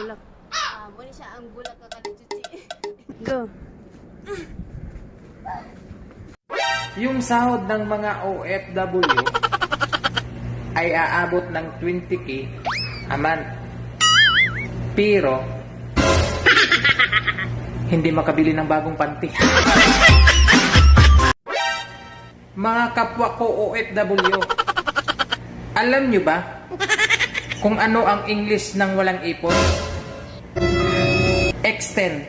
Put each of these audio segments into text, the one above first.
bulak. Ah, muna siya ang bulak ka kalichuchi. Go. Yung sahod ng mga OFW ay aabot ng 20k a month. Pero, hindi makabili ng bagong panty. Mga kapwa ko OFW, alam nyo ba kung ano ang English ng walang ipon? Extend.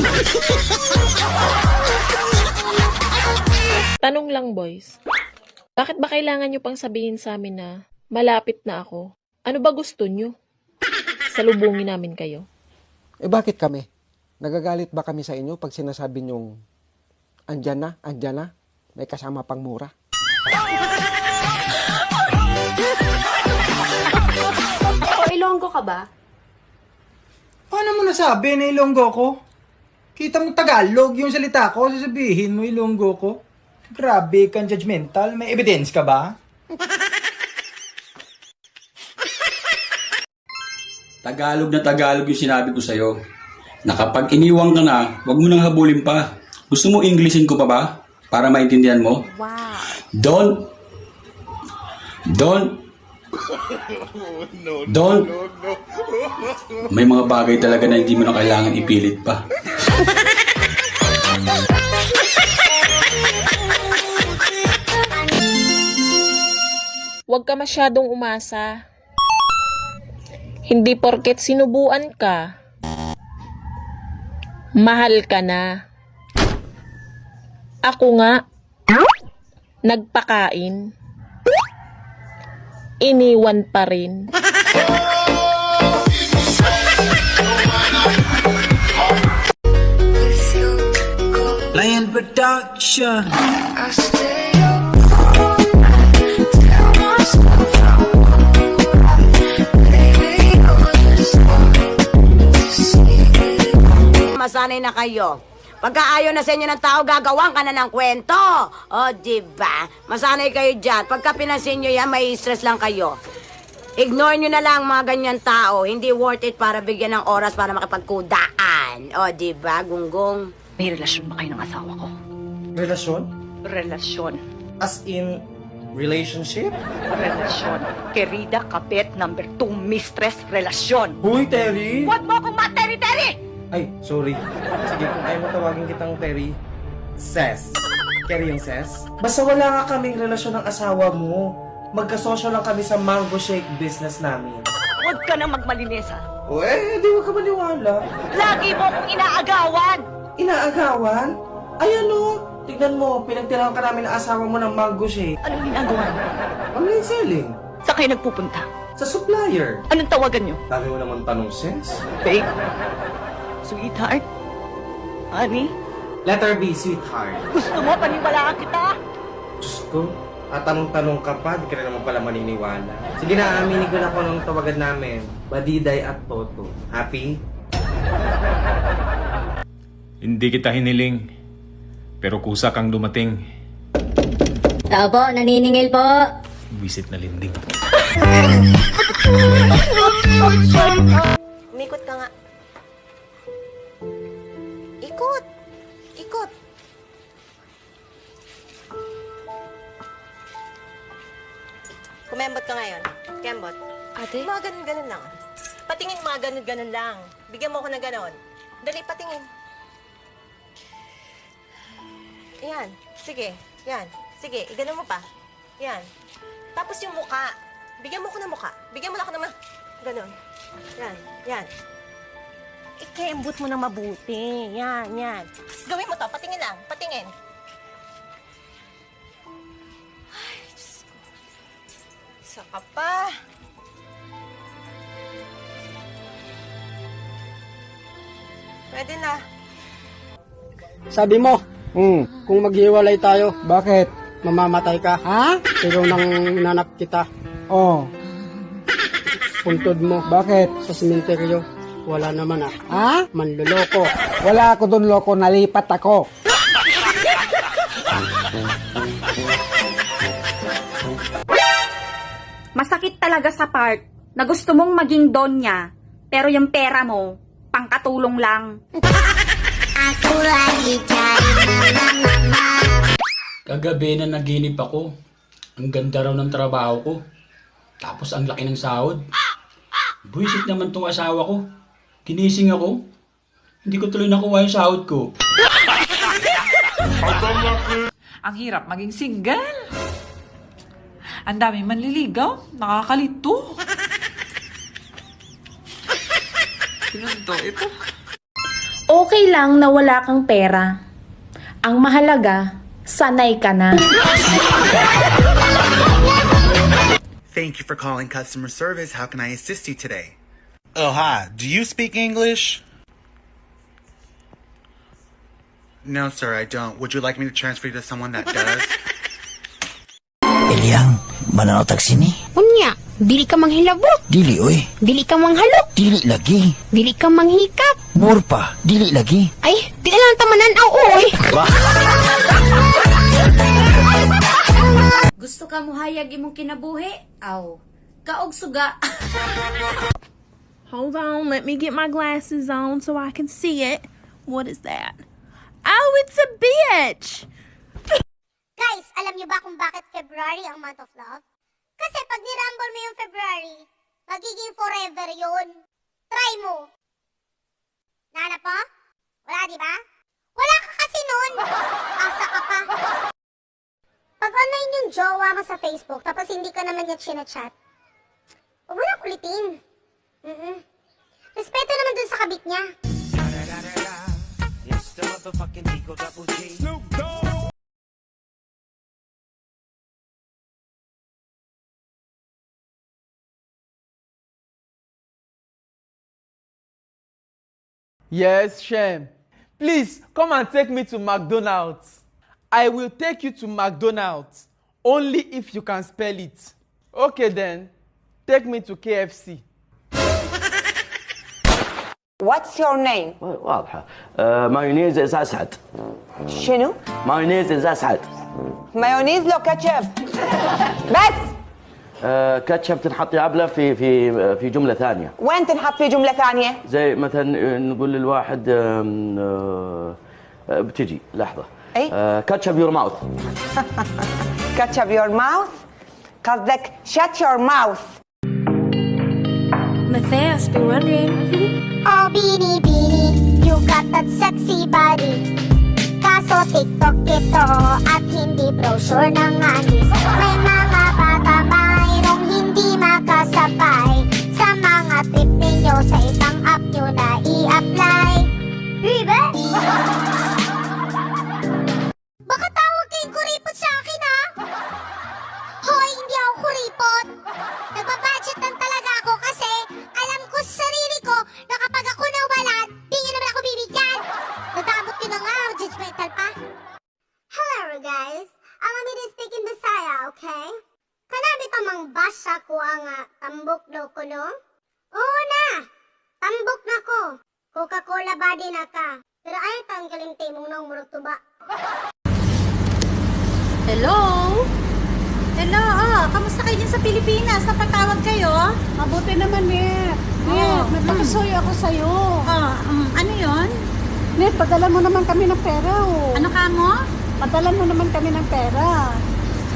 Tanong lang, boys. Bakit ba kailangan nyo pang sabihin sa amin na malapit na ako? Ano ba gusto nyo? Salubungin namin kayo. Eh bakit kami? Nagagalit ba kami sa inyo pag sinasabi nyong andyan na, andyan na, may kasama pang mura? O, Ilonggo ka ba? Nasabi na Ilonggo ko? Kita mo Tagalog yung salita ko, sasabihin mo Ilonggo ko. Grabe kang judgmental. May evidence ka ba? Tagalog na Tagalog yung sinabi ko sa'yo. Na kapag iniwang ka na, wag mo nang habulin pa. Gusto mo Englishin ko pa ba? Para maintindihan mo? Wow. Don't... Don't... Don't... May mga bagay talaga na hindi mo na kailangan ipilit pa. Huwag ka masyadong umasa. Hindi porket sinubuan ka, mahal ka na. Ako nga, nagpakain. Iniwan pa rin. Lion Production. Masanay na kayo. Pagka ayaw na sa inyo ng tao, gagawan ka na ng kwento. O, di ba? Masanay kayo dyan. Pagka pinansin nyo yan, may stress lang kayo. Ignore nyo na lang mga ganyan tao. Hindi worth it para bigyan ng oras para makipagkudaan. O, di ba, gunggong? May relasyon ba kayo ng asawa ko? Relasyon? Relasyon. As in, relationship? Relasyon. Querida Kapit, number two, mistress, relasyon. Huy, Terry! Huwag mo akong materi-teri! Ay, sorry. Sige, kung ayaw mo tawagin kitang Terry, Ses. Carry yung Ses? Basta wala nga kaming relasyon ng asawa mo. Magkasosyo lang kami sa mango shake business namin. Huwag ka nang magmalinis, ha? O eh, di mo ka maniwala. Lagi mo akong inaagawan! Inaagawan? Ay ano? Tignan mo, pinagtirahan ka namin ng asawa mo ng mango shake. Anong ginagawa mo? Online selling. Saan kayo nagpupunta? Sa supplier. Anong tawagan nyo? Dami mo naman tanong, Ses. Babe? Sweetheart? Honey? Letter B, sweetheart. Gusto mo paniwalaan kita? Diyos ko, at tanong-tanong ka pa, di ka na naman pala maniniwala. Sige na, aminin ko na kung anong tawagan namin. Badiday at Toto. Happy? Hindi kita hiniling, pero kusa kang dumating. Tao po, naniningil po. Visit na linding. Umikot ka nga. Ikot! Ikot! Kumembot ka ngayon. Kembot. Ate? Mga ganun-ganun lang. Patingin mga ganun-ganun lang. Bigyan mo ko ng ganun. Dali, patingin. Yan. Sige. Yan. Sige, iganon mo pa. Yan. Tapos yung muka. Bigyan mo ko ng muka. Bigyan mo lang ako naman. Ganon. Yan. Yan. Ikembot mo na mabuti. Yan, yan. Tapos gawin mo to. Patingin lang. Patingin. Ay, Diyos ko. Saka pa. Pwede na. Sabi mo, hmm, kung maghiwalay tayo, bakit? Mamamatay ka? Ha? Pero nang hinanap kita. Oh. Puntod mo. Bakit? Sa simenteryo. Wala naman ah. Ha? Manluloko. Wala ako doon loko, nalipat ako. Masakit talaga sa part na gusto mong maging don niya, pero yung pera mo, katulong lang. Kagabi na naginip ako. Ang ganda raw ng trabaho ko. Tapos ang laki ng sahod. Buisit naman tong asawa ko. Kinising ako. Hindi ko tuloy nakuha yung sahod ko. Ang hirap maging single. Ang dami manliligaw. Nakakalito. Pinunto ito. Okay lang na wala kang pera. Ang mahalaga, sanay ka na. Thank you for calling customer service. How can I assist you today? Oh, hi. Do you speak English? No, sir, I don't. Would you like me to transfer you to someone that does? Eliang, mananaw sini. Unya, dili ka manghilabot, Dili oy, dili ka manghalok, dili lagi. dili ka manghikap. More pa, dili lagi. Ay, di na lang tamanan aw oy. Gusto ka mo hayag imong kinabuhi? Aw, kaog suga. Hold on, let me get my glasses on so I can see it. What is that? Oh, it's a bitch! Guys, alam niyo ba kung bakit February ang month of love? Kasi pag nirambol mo yung February, magiging forever yun. Try mo. Nana po? Wala, di ba? Wala ka kasi nun. Asa ka pa. Pag online yung jowa mo sa Facebook, tapos hindi ka naman niya chinachat, huwag mo na kulitin. Mm-mm. Respeto naman dun sa kabit niya. Yes, Shem. Please come and take me to McDonald's. I will take you to McDonald's only if you can spell it. Okay then, take me to KFC. واتس يور نيم واضحة. آه، مايونيز از أسعد. شنو؟ مايونيز از أسعد. مايونيز لو كاتشب. بس! آه، كاتشب تنحط يا عبلة في في في جملة ثانية. وين تنحط في جملة ثانية؟ زي مثلا نقول للواحد آه، بتجي. لحظة. أي. كاتشب يور ماوث كاتشب يور ماوث قصدك شات يور ماوث Matthias be wondering. Oh, Bini Bini, you got that sexy body. Kaso TikTok ito at hindi brochure ng anis. May mga bata mayroong hindi makasabay sa mga trip ninyo sa ibang app nyo na i-apply. Ribe? Hello? Hello, oh, kamusta kayo dyan sa Pilipinas? Napatawag kayo? Mabuti naman, Net. Oh, Nagpapasuyo ako sa'yo. Oh, um, ano yon? Net, padala mo naman kami ng pera, oh. Ano ka mo? Padala mo naman kami ng pera.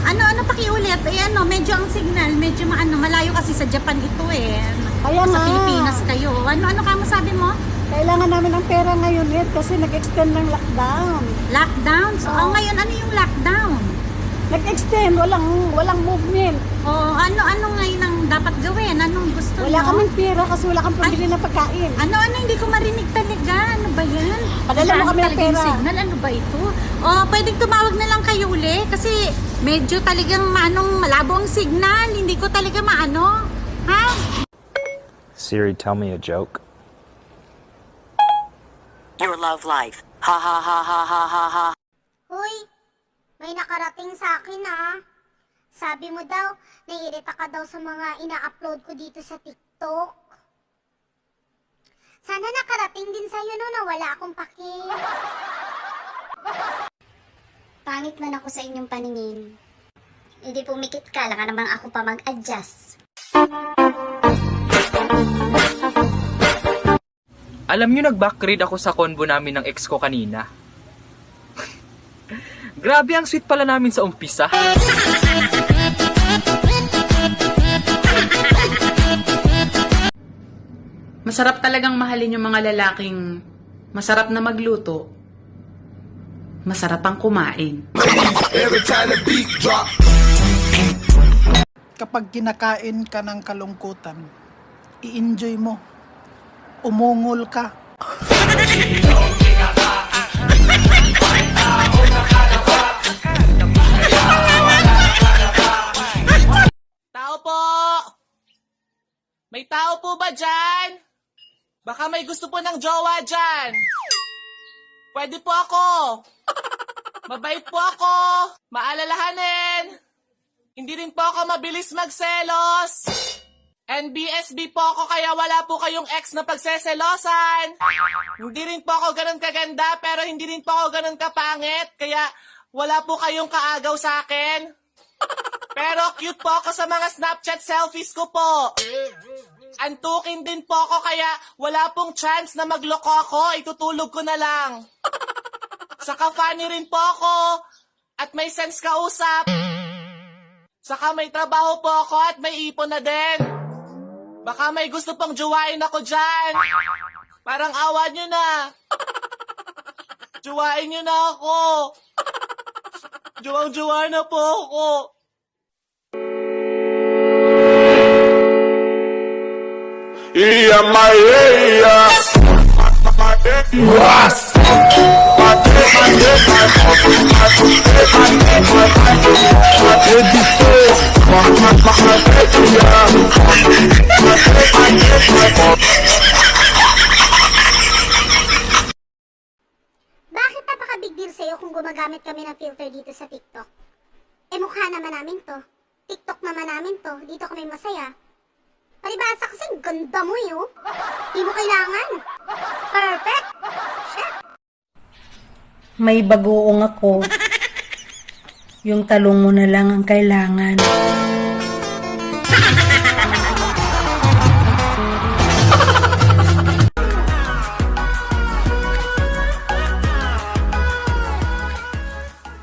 Ano, ano pakiulit? Eh, ano, medyo ang signal, medyo maano, malayo kasi sa Japan ito eh. Kaya sa nga. Pilipinas kayo. Ano, ano ka mo sabi mo? Kailangan namin ng pera ngayon, Net, kasi nag-extend ng lockdown. Lockdown? So, oh, ngayon, ano yung lockdown? Nag-extend, walang walang movement. Oh, ano, ano ngayon ang dapat gawin? Anong gusto Wala nyo? kaming pera kasi wala kang pambili ng pagkain. Ano, ano, hindi ko marinig talaga. Ano ba yan? Padala mo Saan kami ng pera. Signal? Ano ba ito? Oh, pwedeng tumawag na lang kayo uli kasi medyo talagang maanong malabo ang signal. Hindi ko talaga maano. Ha? Siri, tell me a joke. Your love life. Ha ha ha ha ha ha ha. Hoy, may nakarating sa akin ah. Sabi mo daw, naiirita ka daw sa mga ina-upload ko dito sa TikTok. Sana nakarating din sa'yo no na wala akong paki. Pangit man ako sa inyong paningin. Hindi pumikit ka, lang namang ako pa mag-adjust. Alam nyo, nag-backgrade ako sa convo namin ng ex ko kanina. Grabe ang sweet pala namin sa umpisa. Masarap talagang mahalin yung mga lalaking masarap na magluto, masarap ang kumain. kapag kinakain ka ng kalungkutan, i-enjoy mo. Umungol ka. Ba dyan? Baka may gusto po ng jowa dyan. Pwede po ako. Mabait po ako. Maalalahanin. Hindi rin po ako mabilis magselos. NBSB po ako kaya wala po kayong ex na pagseselosan. Hindi rin po ako ganun kaganda pero hindi rin po ako ganun kapangit kaya wala po kayong kaagaw sa akin. Pero cute po ako sa mga Snapchat selfies ko po. Antukin din po ako kaya wala pong chance na magloko ako. Itutulog ko na lang. Saka funny rin po ako. At may sense kausap. Saka may trabaho po ako at may ipon na din. Baka may gusto pang juwain ako dyan. Parang awa nyo na. Juwain nyo na ako. Juwang-juwa na po ako. Iya Maria. Bakit napaka-big deal sa'yo kung gumagamit kami ng filter dito sa TikTok? Eh mukha naman namin to. TikTok naman namin to. Dito kami masaya. Ang ganda mo eh, oh. Di mo kailangan. Perfect. May bagoong ako. Yung talong mo na lang ang kailangan.